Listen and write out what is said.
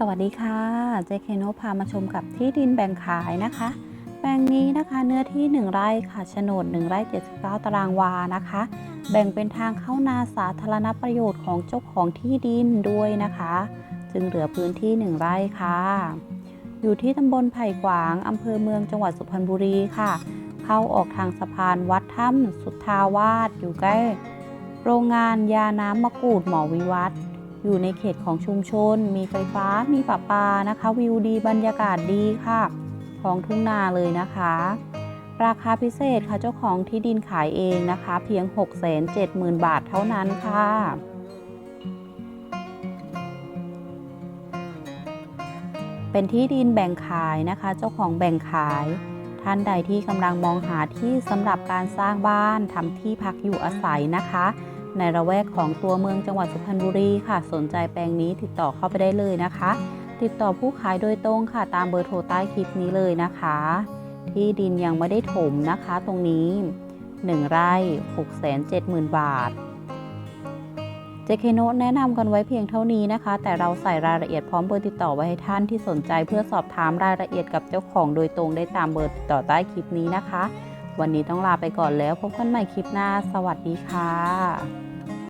สวัสดีค่ะ เจเคโนพามาชมกับที่ดินแบ่งขายนะคะ แปลงนี้นะคะเนื้อที่ 1 ไร่ค่ะโฉนด 1 ไร่ 79 ตารางวานะคะ แบ่งเป็นทางเข้านาสาธารณประโยชน์ของเจ้าของที่ดินด้วยนะคะ จึงเหลือพื้นที่ 1 ไร่ค่ะ อยู่ที่ตำบลไผ่ขวางอำเภอเมืองจังหวัดสุพรรณบุรีค่ะ เข้าออกทางสะพานวัดถ้ำสุทธาวาสอยู่ใกล้ โรงงานยาน้ำมะกรูดหมอวิวัฒน์ อยู่ในเขตของชุมชน มีไฟฟ้า มีประปานะคะ วิวดี บรรยากาศดีค่ะท้องทุ่งนาเลยนะคะ ราคาพิเศษค่ะเจ้าของที่ดินขายเองนะคะ เพียง 670,000 บาทเท่านั้นค่ะเป็นที่ดินแบ่งขายนะคะ เจ้าของแบ่งขาย ท่านใดที่กำลังมองหาที่สำหรับการสร้างบ้านทำที่พักอยู่อาศัยนะคะ ในระแวกของตัวเมืองจังหวัดสุพรรณบุรีค่ะ สนใจแปลงนี้ติดต่อเข้าไปได้เลยนะคะ ติดต่อผู้ขายโดยตรงค่ะ ตามเบอร์โทรใต้คลิปนี้เลยนะคะ ที่ดินยังไม่ได้ถมนะคะตรงนี้ 1 ไร่ 670,000 บาทเจเคโนแนะนำกันไว้เพียงเท่านี้นะคะ แต่เราใส่รายละเอียดพร้อมเบอร์ติดต่อไว้ให้ท่านที่สนใจเพื่อสอบถามรายละเอียดกับเจ้าของโดยตรงได้ตามเบอร์ติดต่อใต้คลิปนี้นะคะ วันนี้ต้องลาไปก่อนแล้วพบกันใหม่คลิปหน้า สวัสดีค่ะ